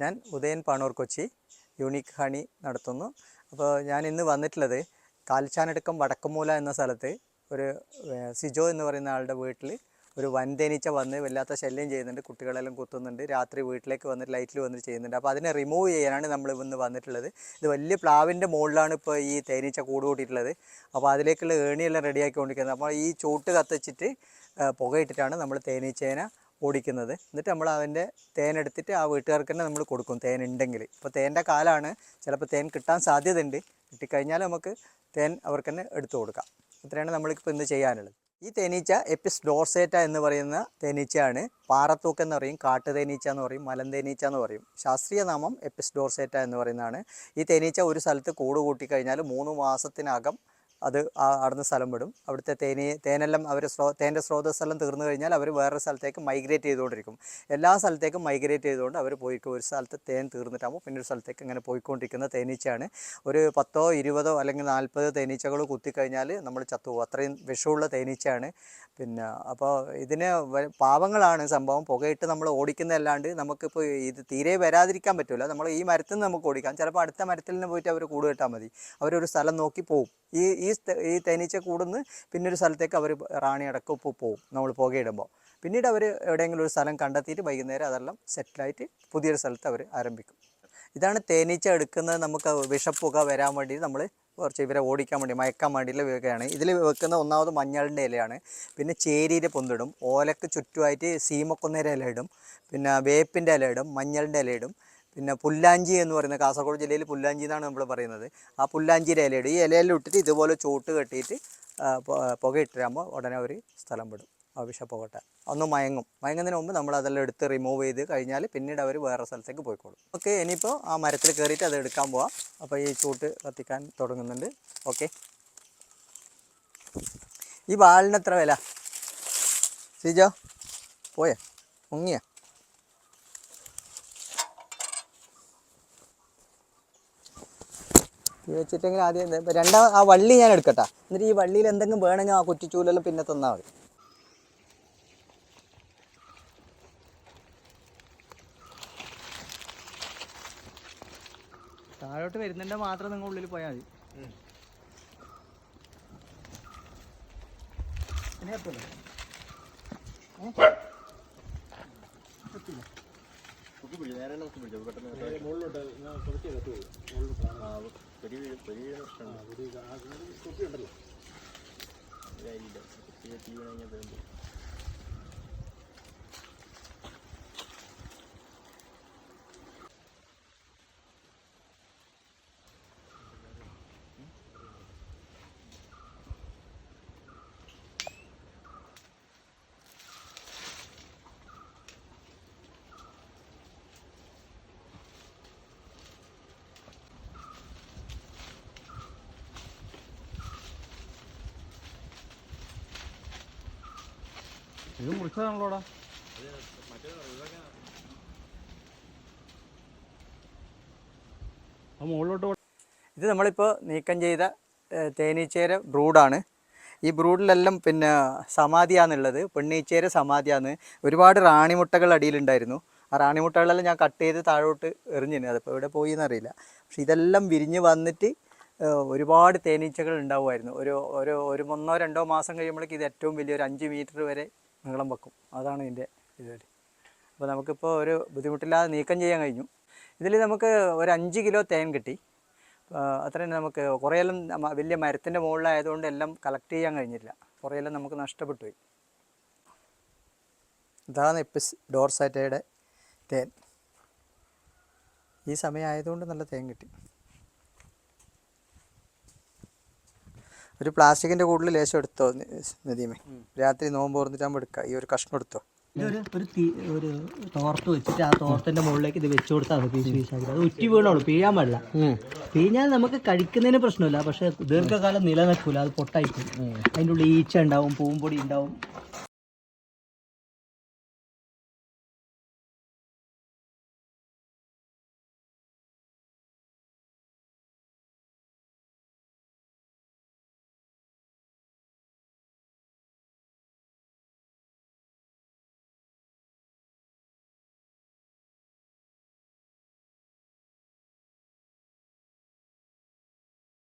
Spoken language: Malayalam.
ഞാൻ ഉദയൻ പാണൂർ കൊച്ചി യൂണിക് ഹണി നടത്തുന്നു. അപ്പോൾ ഞാൻ ഇന്ന് വന്നിട്ടുള്ളത് കാൽച്ചാനടുക്കം വടക്കമൂല എന്ന സ്ഥലത്ത് ഒരു സിജോ എന്ന് പറയുന്ന ആളുടെ വീട്ടിൽ ഒരു വൻതേനീച്ച വന്ന് വല്ലാത്ത ശല്യം ചെയ്യുന്നുണ്ട് കുട്ടികളെല്ലാം കുത്തുന്നുണ്ട് രാത്രി വീട്ടിലേക്ക് വന്നിട്ട് ലൈറ്റിൽ വന്നിട്ട് ചെയ്യുന്നുണ്ട്. അപ്പോൾ അതിനെ റിമൂവ് ചെയ്യാനാണ് നമ്മൾ ഇന്ന് വന്നിട്ടുള്ളത്. ഇത് വലിയ പ്ലാവിന്റെ മുകളിലാണ് ഇപ്പോൾ ഈ തേനീച്ച കൂട് കൂട്ടിയിട്ടുള്ളത് അപ്പോൾ അതിലേക്കുള്ള ഏണിയെല്ലാം റെഡിയാക്കിക്കൊണ്ടിരിക്കുന്നത് അപ്പോൾ ഈ ചൂട്ട് കത്തിച്ചിട്ട് പുകയിട്ടിട്ടാണ് നമ്മൾ തേനീച്ചേനെ ഓടിക്കുന്നത്. എന്നിട്ട് നമ്മൾ അതിന്റെ തേൻ എടുത്തിട്ട് ആ വീട്ടുകാർക്ക് തന്നെ നമ്മൾ കൊടുക്കും. തേൻ ഉണ്ടെങ്കിൽ. ഇപ്പോൾ തേന്റെ കാലമാണ് ചിലപ്പോൾ തേൻ കിട്ടാൻ സാധ്യതയുണ്ട്. കിട്ടിക്കഴിഞ്ഞാൽ നമുക്ക് തേൻ അവർക്ക് തന്നെ എടുത്തു കൊടുക്കാം. ഇത്രയാണ് നമ്മളിപ്പോൾ ഇന്ന് ചെയ്യാനുള്ളത്. ഈ തേനീച്ച എപ്പിസ് ഡോർസേറ്റ എന്ന് പറയുന്ന തേനീച്ചയാണ്. പാറത്തൂക്ക് എന്ന് പറയും കാട്ടു തേനീച്ച എന്ന് പറയും മലം തേനീച്ച എന്ന് പറയും. ശാസ്ത്രീയ നാമം എപ്പിസ് ഡോർസേറ്റ എന്ന് പറയുന്നതാണ്. ഈ തേനീച്ച ഒരു സ്ഥലത്ത് കൂട് കൂട്ടിക്കഴിഞ്ഞാൽ മൂന്ന് മാസത്തിനകം അത് അവിടുന്ന് സ്ഥലം വിടും. അവിടുത്തെ തേനി തേനെല്ലാം അവർ സ്രോ തേന്റെ സ്രോതസ്സെല്ലാം തീർന്നു കഴിഞ്ഞാൽ അവർ വേറൊരു സ്ഥലത്തേക്ക് മൈഗ്രേറ്റ് ചെയ്തുകൊണ്ടിരിക്കും. എല്ലാ സ്ഥലത്തേക്കും മൈഗ്രേറ്റ് ചെയ്തുകൊണ്ട് അവർ പോയിക്കും ഒരു സ്ഥലത്ത് തേൻ തീർന്നിട്ടാകുമ്പോൾ പിന്നെ ഒരു സ്ഥലത്തേക്ക് ഇങ്ങനെ പോയിക്കൊണ്ടിരിക്കുന്ന തേനീച്ചയാണ്. ഒരു പത്തോ ഇരുപതോ അല്ലെങ്കിൽ നാൽപ്പത് തേനീച്ചകൾ കുത്തിക്കഴിഞ്ഞാൽ നമ്മൾ ചത്തുപോകും. അത്രയും വിഷമുള്ള തേനീച്ചയാണ്. പിന്നെ അപ്പോൾ ഇതിന് പാവങ്ങളാണ് സംഭവം. പുകയിട്ട് നമ്മൾ ഓടിക്കുന്നതല്ലാണ്ട് നമുക്കിപ്പോൾ ഇത് തീരെ വരാതിരിക്കാൻ പറ്റില്ല നമ്മൾ ഈ മരത്തിൽ നിന്ന് നമുക്ക് ഓടിക്കാം. ചിലപ്പോൾ അടുത്ത മരത്തിൽ നിന്ന് പോയിട്ട് അവർ കൂട് കെട്ടാൽ മതി. അവരൊരു സ്ഥലം നോക്കി പോവും. ഈ ഈ ഈ തേനീച്ച കൂടുന്ന് ഒരു സ്ഥലത്തേക്ക് അവർ റാണി അടക്കം ഇപ്പോൾ പോവും. നമ്മൾ പുകയിടുമ്പോൾ പിന്നീട് അവർ എവിടെയെങ്കിലും ഒരു സ്ഥലം കണ്ടെത്തിയിട്ട് വൈകുന്നേരം അതെല്ലാം സെറ്റിലായിട്ട് പുതിയൊരു സ്ഥലത്ത് അവർ ആരംഭിക്കും. ഇതാണ് തേനീച്ച എടുക്കുന്നത് നമുക്ക് വിഷപ്പുക വരാൻ വേണ്ടി നമ്മൾ കുറച്ച് ഇവരെ ഓടിക്കാൻ വേണ്ടി മയക്കാൻ വേണ്ടിയുള്ള വകയാണ് ഇതിൽ വെക്കുന്ന ഒന്നാമത് മഞ്ഞളിന്റെ ഇലയാണ്. പിന്നെ ചേരിയുടെ പൊന്തിടും. ഓലക്ക് ചുറ്റുമായിട്ട് സീമക്കൊന്നേര ഇല ഇടും പിന്നെ വേപ്പിന്റെ ഇല ഇടും മഞ്ഞളിന്റെ ഇല ഇടും പിന്നെ പുല്ലാഞ്ചി എന്ന് പറയുന്നത് കാസർഗോഡ് ജില്ലയിൽ പുല്ലാഞ്ചി എന്നാണ് നമ്മൾ പറയുന്നത്. ആ പുല്ലാഞ്ചിയുടെ ഇലയിടും ഈ ഇലയിൽ ഇട്ടിട്ട് ഇതുപോലെ ചൂട്ട് കെട്ടിയിട്ട് പുക ഇട്ടിരാകുമ്പോൾ ഉടനെ അവർ സ്ഥലം വിടും. ആ വിഷപ്പുകട്ട ഒന്ന് മയങ്ങും. മയങ്ങുന്നതിന് മുമ്പ് നമ്മൾ അതെല്ലാം എടുത്ത് റിമൂവ് ചെയ്ത് കഴിഞ്ഞാൽ പിന്നീട് അവർ വേറെ സ്ഥലത്തേക്ക് പോയിക്കോളും. ഓക്കെ ഇനിയിപ്പോൾ ആ മരത്തിൽ കയറിയിട്ട് അത് എടുക്കാൻ പോവാം. അപ്പോൾ ഈ ചൂട്ട് കത്തിക്കാൻ തുടങ്ങുന്നുണ്ട്. ഓക്കെ. ഈ വാളിന് എത്ര വില? സിജോ പോയേ? മുങ്ങിയ? വെച്ചിട്ടെങ്കിൽ ആദ്യം രണ്ടാം ആ വള്ളി ഞാൻ എടുക്കട്ടെ. എന്നിട്ട് ഈ വള്ളിയിൽ എന്തെങ്കിലും വേണമെങ്കിൽ ആ കുറ്റിച്ചൂലെല്ലാം പിന്നെ തന്നാൽ മതി. താഴോട്ട് വരുന്നുണ്ടെ മാത്രം നിങ്ങൾ ഉള്ളിൽ പോയാൽ മതി. ഇനി തീ കഴിഞ്ഞാൽ എത്തൂല? ഇത് മുറിച്ചതാണല്ലോടാ. മുകളിലോട്ട് ഇത് നമ്മളിപ്പോൾ നീക്കം ചെയ്ത തേനീച്ചേര ബ്രൂഡാണ്. ഈ ബ്രൂഡിലെല്ലാം പിന്നെ സമാധിയാന്നുള്ളത് പെണ്ണീച്ചേര സമാധിയാന്ന്. ഒരുപാട് റാണിമുട്ടകൾ അടിയിലുണ്ടായിരുന്നു. ആ റാണിമുട്ടകളെല്ലാം ഞാൻ കട്ട് ചെയ്ത് താഴോട്ട് എറിഞ്ഞിരുന്നു അതിപ്പോൾ എവിടെ പോയി എന്നറിയില്ല പക്ഷെ ഇതെല്ലാം വിരിഞ്ഞ് വന്നിട്ട് ഒരുപാട് തേനീച്ചകൾ ഉണ്ടാവുമായിരുന്നു. ഒരു ഒരു ഒരു ഒന്നോ രണ്ടോ മാസം കഴിയുമ്പോഴേക്ക് ഇത് ഏറ്റവും വലിയൊരു അഞ്ച് മീറ്റർ വരെ നീളം വെക്കും. അതാണ് ഇതിന്റെ ഇത് അപ്പോൾ നമുക്കിപ്പോൾ ഒരു ബുദ്ധിമുട്ടില്ലാതെ നീക്കം ചെയ്യാൻ കഴിഞ്ഞു. ഇതിൽ നമുക്ക് ഒരു അഞ്ച് കിലോ തേൻ കിട്ടി. അത്ര അത്രയും നമുക്ക് കുറേയെല്ലാം വലിയ മരത്തിന്റെ മുകളിലായതുകൊണ്ട് എല്ലാം കളക്ട് ചെയ്യാൻ കഴിഞ്ഞില്ല. കുറേയെല്ലാം നമുക്ക് നഷ്ടപ്പെട്ടു പോയി. ഇതാണ് എപ്പിസ് ഡോർസാറ്റയുടെ തേൻ. ഈ സമയമായതുകൊണ്ട് നല്ല തേൻ കിട്ടി. ഒരു പ്ലാസ്റ്റിക്കിന്റെ കൂടുതൽ ലേശം എടുത്തോ നദീമേ രാത്രി നോമ്പ് ഓർന്നിട്ടാകുമ്പോൾ എടുക്കുക ഈ ഒരു കഷ്ണം എടുത്തോ. ഇതൊരു ഒരു ഒരു തോർത്ത് വെച്ചിട്ട് ആ തോർത്തിന്റെ മുകളിലേക്ക് ഇത് വെച്ചു കൊടുത്താൽ മതി. പീസ് പീസാക്കി അത് ഉറ്റി വീണോളൂ. പിഴിയാൻ പാടില്ല. പീഞ്ഞാൽ നമുക്ക് കഴിക്കുന്നതിന് പ്രശ്നമില്ല. പക്ഷെ ദീർഘകാലം നിലനിൽക്കൂല. അത് പൊട്ടായിക്കും അതിന്റെ ഉള്ളിൽ ഈച്ച ഉണ്ടാവും പൂമ്പൊടി ഉണ്ടാവും.